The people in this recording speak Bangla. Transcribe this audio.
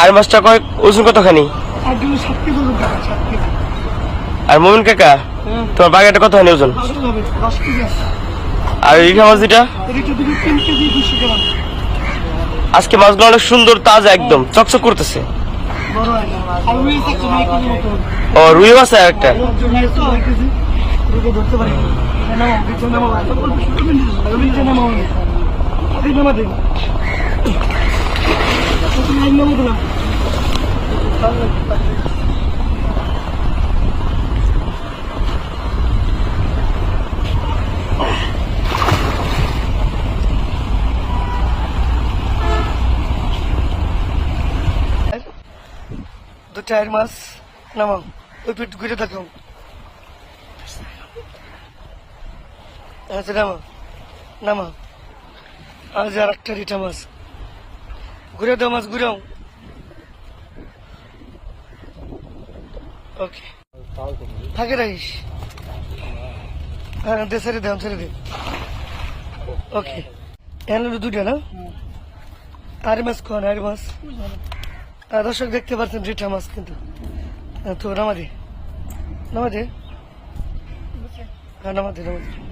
আর মাছটা কয়, ওজন কতখানি? আর মোমিন কাকা, তোমার বাগেটা কতখানি ওজন? আর রিঠা মাছ গ্রাম আজকে মাছগুলো অনেক সুন্দর, তাজা একদম, চকচক করতেছে। ও রুই মাছ একটা ধরতে দিলাম দু চার মাস নামাও ওই পিঠ ঘুরে থাকো আচ্ছা নামাও। নামাও। আজ আর একটা রিটা মাছ। ঘুরে দাও, মাছ ঘুরাও। ওকে থাকে রাখিস। হ্যাঁ দে, ছেড়ে দে ছেড়ে দে। ওকে এখানে দুইটা, না? আর মাছ কোন, আর মাছ। দর্শক দেখতে পাচ্ছেন রিটা মাছ কিন্তু। তো নামা দে নামা দে হ্যাঁ নামা দে নামা দে